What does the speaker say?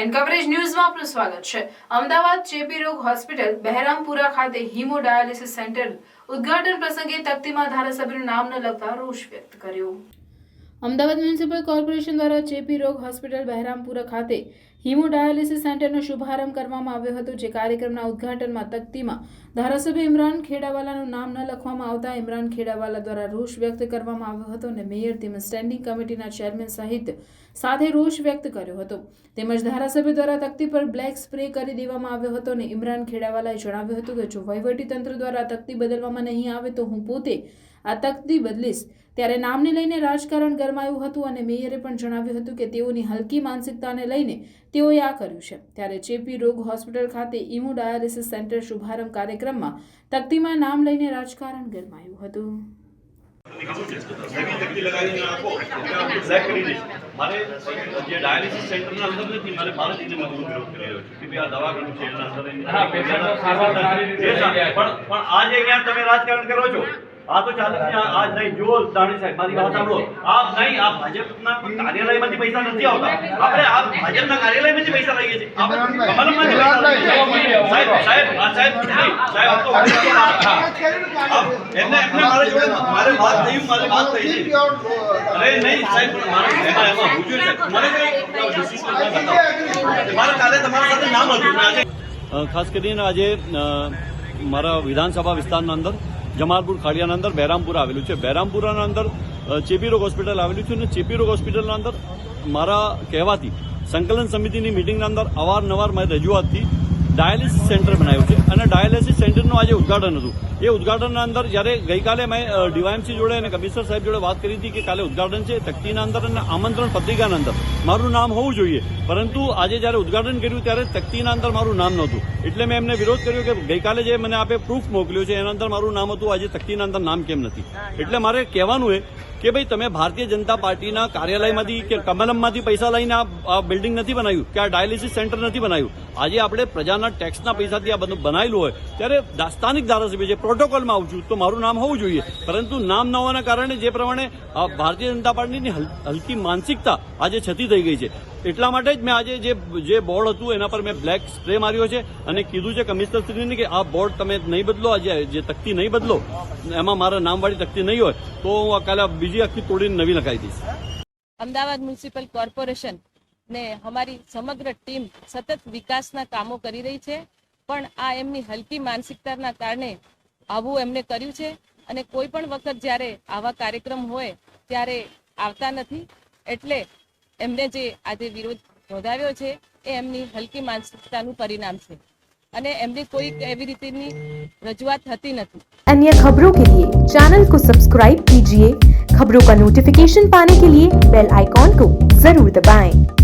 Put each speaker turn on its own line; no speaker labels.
And coverage ન્યૂઝમાં આપનું સ્વાગત છે. અમદાવાદ ચેપી રોગ હોસ્પિટલ, બહેરામપુરા ખાતે હિમોડાયાલિસિસ સેન્ટર ઉદ્ઘાટન પ્રસંગે તકતીમાં ધારાસભ્યનું નામ ન લખતા રોષ વ્યક્ત કર્યો. અમદાવાદ મ્યુનિસિપલ કોર્પોરેશન દ્વારા ચેપી રોગ હોસ્પિટલ, બહેરામપુરા ખાતે હિમોડાયાલિસિસ સેન્ટરનો શુભારંભ કરવામાં આવ્યો હતો, જે કાર્યક્રમના ઉદ્ઘાટનમાં તકતીમાં ધારાસભ્ય ઇમરાન ખેડાવાલાનું નામ ન લખવામાં આવતા ઇમરાન ખેડાવાલા દ્વારા રોષ વ્યક્ત કરવામાં આવ્યો હતો અને મેયર તેમજ સ્ટેન્ડિંગ કમિટીના ચેરમેન સહિત સાથે રોષ વ્યક્ત કર્યો હતો. તેમજ ધારાસભ્ય દ્વારા તકતી પર બ્લેક સ્પ્રે કરી દેવામાં આવ્યો હતો અને ઇમરાન ખેડાવાલાએ જણાવ્યું હતું કે, જો વહીવટીતંત્ર દ્વારા તકતી બદલવામાં નહીં આવે, તો હું પોતે આ તકતી બદલીશ. ત્યારે નામને લઈને રાજકારણ ગરમાયું હતું અને મેયરે પણ જણાવ્યું હતું કે, તેઓની હલકી માનસિકતાને લઈને તેઓએ આ કર્યું છે. ત્યારે ચેપી રોગ હોસ્પિટલ ખાતે ઇમો ડાયાલિસિસ સેન્ટર શુભારંભ કાર્યક્રમમાં તકતીમાં નામ લઈને રાજકારણ ગરમાયું હતું.
મારે જે ડાયાલિસિસ સેન્ટરના અંદર નથી મારે મજબૂત વિરોધ કરી રહ્યો છું કે ભાઈ આ દવાખાનું છે એના અંદર. પણ આજે તમે રાજકારણ કરો છો? આ તો ચાલે છે. આ- નહીં જો દાણી સાહેબ મારી વાત સાંભળો. આપ નહીં આ ભાજપના કાર્યાલયમાંથી પૈસા નથી આવતા. આપણે આ ભાજપના કાર્યાલયમાંથી પૈસા લઈએ છીએ. આપણે કમલમમાંથી પૈસા લઈએ છીએ. સાહેબ સાહેબ આ સાહેબ સાહેબ તો એમને એમને મારે જોડે મારે વાત થઈ મારે વાત થઈ છે. અરે નહીં સાહેબ પણ મારે એમાં એમાં હું જોઈ મને મારે કઈ ડિસિઝન ના કાલે તમારા સાથે નામ હતું. ખાસ કરીને આજે મારા વિધાનસભા વિસ્તારના અંદર જમાલપુર ખાડિયાના અંદર બહેરામપુરા આવેલું છે. બહેરામપુરાના અંદર ચેપી રોગ હોસ્પિટલ આવેલું છે અને ચેપી રોગ હોસ્પિટલના અંદર મારા કહેવાથી સંકલન સમિતિની મિટિંગના અંદર અવારનવાર મારી રજૂઆતથી ડાયાલિસિસ સેન્ટર બનાવ્યું છે અને ડાયાલિસિસ સેન્ટરનું આજે ઉદઘાટન હતું. એ ઉદ્ઘાટનના અંદર જ્યારે ગઈકાલે મેં ડીવાયએમસી જોડે અને કમિશનર સાહેબ જોડે વાત કરી હતી કે કાલે ઉદઘાટન છે, તકતીના અંદર અને આમંત્રણ પત્રિકાના અંદર. મારું નામ હોવું જોઈએ, પરંતુ આજે જ્યારે ઉદઘાટન કર્યું ત્યારે તકતીના અંદર મારું નામ નહોતું. એટલે મેં એમને વિરોધ કર્યો કે ગઈકાલે જે મને આપે પ્રૂફ મોકલ્યો છે, એના અંદર મારું નામ હતું, આજે તકતીના અંદર નામ કેમ નથી? એટલે મારે કહેવાનું એ કે ભાઈ તમે ભારતીય જનતા પાર્ટીના કાર્યાલયમાંથી કે કમલમમાંથી પૈસા લઈને આ બિલ્ડિંગ નથી બનાવ્યું, કે આ ડાયાલિસિસ સેન્ટર નથી બનાવ્યું. આજે આપણે પ્રજાના ટેક્સના પૈસાથી આ બધું બનાવેલું હોય, ત્યારે સ્થાનિક ધારાસભ્ય છે પ્રોટોકોલમાં આવું છું, તો મારું નામ હોવું જોઈએ. પરંતુ નામ ન હોવાના કારણે જે પ્રમાણે ભારતીય જનતા પાર્ટીની હલકી માનસિકતા આજે છતી થઈ ગઈ છે. એટલા માટે જ મેં આજે જે જે બોર્ડ હતું, એના પર મેં બ્લેક સ્પ્રે માર્યો છે અને કીધું છે કમિશનર શ્રીને કે આ બોર્ડ તમે નહીં બદલો આજે જે તકતી નહીં બદલો, એમાં મારા નામવાળી તકતી નહીં હોય, તો હું કાલે બીજી આખી તોડીને નવી લખાઈ દઈશ.
અમદાવાદ મ્યુનિસિપલ કોર્પોરેશન ને અમારી સમગ્ર ટીમ સતત વિકાસના કામો કરી રહી છે, પણ આ એમની હલકી માનસિકતાના કારણે આવું એમને કર્યું છે અને કોઈ પણ વખત જ્યારે આવા કાર્યક્રમ હોય, ત્યારે આવતા નથી. એટલે એમને જે આજે વિરોધ નોંધાવ્યો છે એ એમની હલકી માનસિકતાનું પરિણામ છે અને એમની કોઈ એવી રીતની રજૂઆત થતી નથી
अन्य खबरों के लिए चैनल को सब्सक्राइब कीजिए खबरों का नोटिफिकेशन पाने के लिए बेल आइकॉन को जरूर दबाएं।